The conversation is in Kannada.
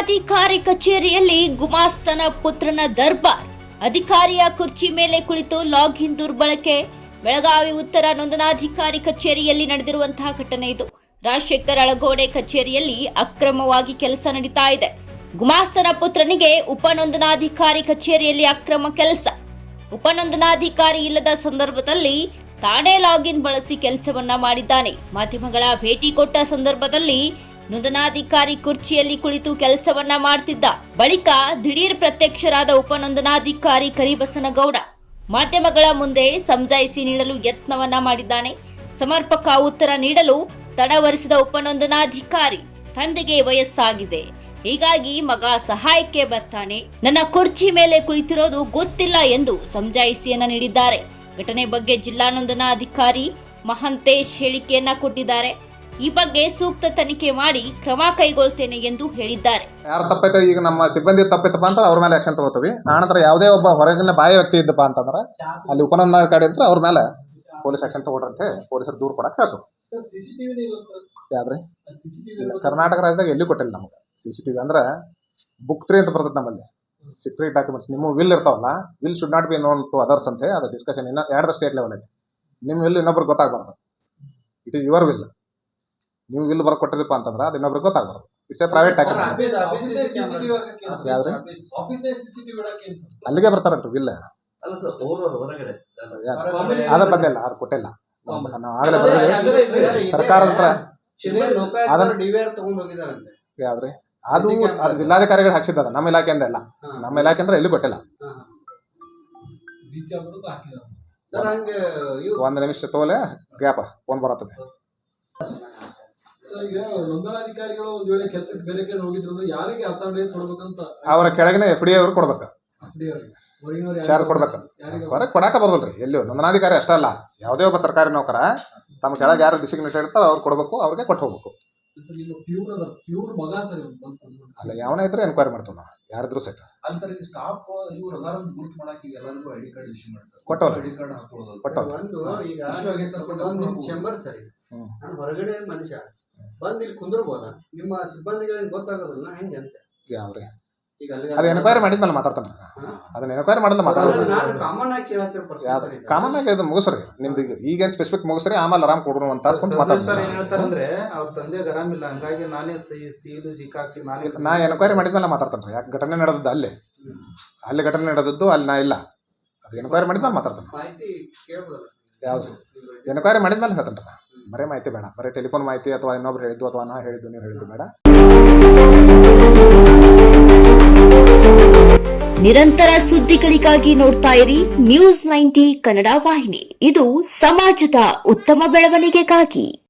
ನೋಂದಣಾಧಿಕಾರಿ ಕಚೇರಿಯಲ್ಲಿ ಗುಮಾಸ್ತನ ಪುತ್ರನ ದರ್ಬಾರ್. ಅಧಿಕಾರಿಯ ಕುರ್ಚಿ ಮೇಲೆ ಕುಳಿತು ಲಾಗಿನ್ ದುರ್ಬಳಕೆ. ಬೆಳಗಾವಿ ಉತ್ತರ ನೋಂದಣಾಧಿಕಾರಿ ಕಚೇರಿಯಲ್ಲಿ ನಡೆದಿರುವಂತಹ ಘಟನೆ ಇದು. ರಾಜಶೇಖರ್ ಅಳಗೋಡೆ ಕಚೇರಿಯಲ್ಲಿ ಅಕ್ರಮವಾಗಿ ಕೆಲಸ ನಡೀತಾ ಇದೆ. ಗುಮಾಸ್ತನ ಪುತ್ರನಿಗೆ ಉಪನೋಂದಣಾಧಿಕಾರಿ ಕಚೇರಿಯಲ್ಲಿ ಅಕ್ರಮ ಕೆಲಸ. ಉಪನೋಂದಣಾಧಿಕಾರಿ ಇಲ್ಲದ ಸಂದರ್ಭದಲ್ಲಿ ತಾನೇ ಲಾಗಿನ್ ಬಳಸಿ ಕೆಲಸವನ್ನ ಮಾಡಿದ್ದಾನೆ. ಮಾಧ್ಯಮಗಳ ಭೇಟಿ ಕೊಟ್ಟ ಸಂದರ್ಭದಲ್ಲಿ ನೋಂದಣಾಧಿಕಾರಿ ಕುರ್ಚಿಯಲ್ಲಿ ಕುಳಿತು ಕೆಲಸವನ್ನ ಮಾಡ್ತಿದ್ದ ಬಳಿಕ ದಿಢೀರ್ ಪ್ರತ್ಯಕ್ಷರಾದ ಉಪನೋಂದಣಾಧಿಕಾರಿ ಕರಿಬಸನಗೌಡ ಮಾಧ್ಯಮಗಳ ಮುಂದೆ ಸಮಜಾಯಿಸಿ ನೀಡಲು ಯತ್ನವನ್ನ ಮಾಡಿದ್ದಾನೆ. ಸಮರ್ಪಕ ಉತ್ತರ ನೀಡಲು ತಡವರಿಸಿದ ಉಪನೋಂದಣಾಧಿಕಾರಿ ತಂದೆಗೆ ವಯಸ್ಸಾಗಿದೆ. ಹೀಗಾಗಿ ಮಗ ಸಹಾಯಕ್ಕೆ ಬರ್ತಾನೆ. ನನ್ನ ಕುರ್ಚಿ ಮೇಲೆ ಕುಳಿತಿರೋದು ಗೊತ್ತಿಲ್ಲ ಎಂದು ಸಮಜಾಯಿಸಿಯನ್ನ ನೀಡಿದ್ದಾರೆ. ಘಟನೆ ಬಗ್ಗೆ ಜಿಲ್ಲಾ ನೋಂದಣಾಧಿಕಾರಿ ಮಹಂತೇಶ್ ಹೇಳಿಕೆಯನ್ನ ಕೊಟ್ಟಿದ್ದಾರೆ. ಈ ಬಗ್ಗೆ ಸೂಕ್ತ ತನಿಖೆ ಮಾಡಿ ಕ್ರಮ ಕೈಗೊಳ್ತೇನೆ ಎಂದು ಹೇಳಿದ್ದಾರೆ. ಯಾರು ತಪ್ಪೈತೆ? ಈಗ ನಮ್ಮ ಸಿಬ್ಬಂದಿ ತಪ್ಪೈತಪ್ಪ ಅಂತ ಅವ್ರ ಮೇಲೆ ಆಕ್ಷನ್ ತಗೋತೀವಿ. ಆನಂತರ ಯಾವುದೇ ಒಬ್ಬ ಹೊರಗಿನ ಬಾಯ ವ್ಯಕ್ತಿ ಇದ್ದಪ್ಪ ಅಂತಂದ್ರೆ ಅಲ್ಲಿ ಉಪನಂದಾಧಿಕಾರಿ ಅಂತ ಅವ್ರ ಮೇಲೆ ಪೊಲೀಸ್ ಆಕ್ಷನ್ ತಗೊಂಡ್ರಂತೆ ಪೊಲೀಸರು ದೂರ ಕೊಡಕ್ಕೆ ಹೇಳ್ತು ಸಿಸಿಟಿವಿ ಇಲ್ಲ, ಕರ್ನಾಟಕ ರಾಜ್ಯದಾಗ ಎಲ್ಲಿ ಕೊಟ್ಟಿಲ್ಲ ನಮ್ಗೆ. ಸಿ ಸಿ ಟಿ ವಿ ಅಂದ್ರೆ ಬುಕ್ ತ್ರೀ ಅಂತ ಬರ್ತದೆ ನಮ್ಮಲ್ಲಿ. ಸೀಕ್ರೆಟ್ ಡಾಕ್ಯುಮೆಂಟ್ಸ್ ನಿಮ್ಮ ವಿಲ್ ಇರ್ತಾವಲ್ಲ will should not be known to others ಅಂತೆ ಅದು ಡಿಸ್ಕಷನ್ ಇನ್ನ ಎರಡು ಸ್ಟೇಟ್ ಲೆವೆಲ್ ಐತೆ. ನಿಮ್ಮ ವಿಲ್ ಇನ್ನೊಬ್ರಿಗೆ ಗೊತ್ತಾಗಬಾರ್ದು. ಇಟ್ ಈಸ್ ಯುವರ್ ವಿಲ್ ನೀವು ಇಲ್ಲಿ ಬರ್ದು ಕೊಟ್ಟಿರಪ್ಪ ಅಂತಂದ್ರೆ ಅದು ಇನ್ನೊಬ್ರಿಗೆ ಗೊತ್ತಾಗ್ಬಾರ್ದು. It's a private? ಅಲ್ಲಿಗೆ ಬರ್ತಾರ ಇಲ್ಲ. ಅಲ್ಲ ಸರ್ ಓವರ್ ಹೊರಗಡೆ. ಹೊರಗಡೆ ಅದ ಬಂದಿಲ್ಲ ಅವ್ರು ಕೊಟ್ಟಿಲ್ಲ. ನಾವು ಆಗಲೇ ಅದೇ ಬರ್ದಿದ್ದೀವಿ. ಅದೇ ಸರ್ಕಾರದ ಹತ್ರ. ಯಾವ್ದ್ರಿ? ಅದು ಅದು ಜಿಲ್ಲಾಧಿಕಾರಿಗಳು ಹಾಕ್ಸಿದ್ದ ನಮ್ಮ ಇಲಾಖೆಯಿಂದ ಇಲ್ಲ ನಮ್ಮ ಇಲಾಖೆ ಅಂದ್ರೆ ಎಲ್ಲಿ ಕೊಟ್ಟಿಲ್ಲ ಒಂದ್ ನಿಮಿಷ ತೋಲೆ ಗ್ಯಾಪ ಫೋನ್ ಬರತ್ತದೆ. ಈಗ ನೋಂದಣಾಧಿಕಾರಿಗಳು ಒಂದ್ ವೇಳೆ ಕೆಲಸಕ್ಕೆ ಬೇರೆ ಕಡೆ ಹೋಗಿದ್ರು ಅಂದ್ರೆ ಯಾರಿಗೆ ಅಥಾರಿಟಿ ಕೊಡ್ಬೇಕಂತ ಅವರ ಕೆಳಗಿನ ಎಫ್ ಡಿ ಅವ್ರು ಕೊಡ್ಬೇಕು. ಚಾರ್ಜ್ ಕೊಡ್ಬೇಕು. ಹೊರಗೆ ಕೊಡಾಕ ಬರ್ದಲ್ರಿ ಎಲ್ಲೂ ನೋಂದಣಾಧಿಕಾರಿ ಅಷ್ಟೇ ಅಲ್ಲ ಯಾವುದೇ ಒಬ್ಬ ಸರ್ಕಾರಿ ನೌಕರ ತಮ್ಮ ಕೆಳಗೆ ಯಾರು ಡಿಸಿಗ್ನೇಟೆಡ್ ಇರ್ತಾರೋ ಅವ್ರು ಕೊಡ್ಬೇಕು ಅವ್ರಿಗೆ ಕೊಟ್ಟು ಹೋಗ್ಬೇಕು. ಅಲ್ಲ ಯಾವನೇ ಇದ್ರೆ ಎನ್ಕ್ವೈರಿ ಮಾಡ್ತಾವ ನಾವು ಯಾರಿದ್ರು ಸಹಿತ. ಅಲ್ಲ ಸರ್ ಈಗ ಸ್ಟಾಫ್ ಇವ್ರು ಅದಾರ ಗುರುತು ಮಾಡಕ್ಕೆ ಎಲ್ಲರಿಗೂ ಐಡಿ ಕಾರ್ಡ್ ಇಶ್ಯೂ ಮಾಡಿ ಸರ್. ಕೊಟ್ಟವ್ರೆ. ಐಡಿ ಕಾರ್ಡ್ ಹಾಕೊಳ್ಳೋದು ಕೊಟ್ಟವ್ರೆ. ಒಂದು ಈಗ ಇಶ್ಯೂ ಸರ್, ಬಟ್ ಒಂದು ನಿಮ್ ಅವ್ರು- ಚೇಂಬರ್ ಸರಿ ಹ್ಮ್. ನಾನು ಹೊರಗಡೆ ಮನುಷ್ಯ. ಬಂದ್ ಇಲ್ಲಿ ಕುಂದ್ರಬೋದ? ನಿಮ್ಮ ಸಿಬ್ಬಂದಿಗಳಿಗೆ ಗೊತ್ತಾಗೋದಿಲ್ಲ ಹೆಂಗೆ ಅಂತ. ಯಾವ್ರಿ ಈಗ ಅಲ್ಲಿ ಅದು ಎನ್ಕ್ವೈರಿ ಮಾಡಿದ್ಮೇಲೆ ಮಾತಾಡ್ತಾನೆ. ಅದನ್ನ ಎನ್ಕ್ವೈರಿ ಮಾಡಿದ್ಮೇಲೆ ಮಾತಾಡೋದು. ನಾನು ಕಾಮನ್ ಆಗಿ ಕೇಳತ್ತಿರೋ ಪ್ರಶ್ನೆ ಕಾಮನ್ ಆಗಿ ಅದು ಮುಗಿಸ್ರಿ. ನಿಮ್ದು ಈಗ ಈಗೇನು ಸ್ಪೆಸಿಫಿಕ್ ಮುಗಿಸ್ರಿ ಆಮೇಲೆ ಆರಾಮ್ ಕೊಡೋಣ ಒಂದು ತಾಸು ಕುಂತು ಸರ್ ಮಾತಾಡ್ತಾರೆ ಏನ್ ಹೇಳ್ತಾರಂದ್ರೆ ಅವ್ರ ತಂದೆಗೆ ಆರಾಮಿಲ್ಲ ಹಂಗಾಗಿ ನಾನೇ ಸಿ- ಸೀದು ಜಿಕಾಕ್ಸಿ ನಾನೇ ನಾ ಎನ್ಕ್ವೈರಿ ಮಾಡಿದ್ಮೇಲೆ ಮಾತಾಡ್ತಾನೆ ಯಾಕೆ ಘಟನೆ ನಡೆದದ್ದು ಅಲ್ಲಿ? ಅಲ್ಲಿ ಘಟನೆ ನಡೆದದ್ದು ಅಲ್ಲಿ ನಾ ಇಲ್ಲ. ಅದು ಎನ್ಕ್ವೈರಿ ಮಾಡಿದ್ಮೇಲೆ ಮಾತಾಡ್ತಾನೆ. ಯಾವ್ದು? ಎನ್ಕ್ವೈರಿ ಮಾಡಿದ್ಮೇಲೆ ಹೇಳ್ತಾನೆ ಬರೀ ಮಾಹಿತಿ ಬೇಡ. ಬರೀ ಟೆಲಿಫೋನ್ ಮಾಹಿತಿ ಅಥವಾ ಇನ್ನೊಬ್ರು ಹೇಳಿದ್ದು ಅಥವಾ ನಾ ಹೇಳಿದ್ದು ನೀವು ಹೇಳಿದ್ದು ಬೇಡ. ನಿರಂತರ ಸುದ್ದಿಗಳಿಗಾಗಿ ನೋಡ್ತಾ ಇರಿ ನ್ಯೂಸ್ ನೈಂಟಿ ಕನ್ನಡ ವಾಹಿನಿ. ಇದು ಸಮಾಜದ ಉತ್ತಮ ಬೆಳವಣಿಗೆಗಾಗಿ.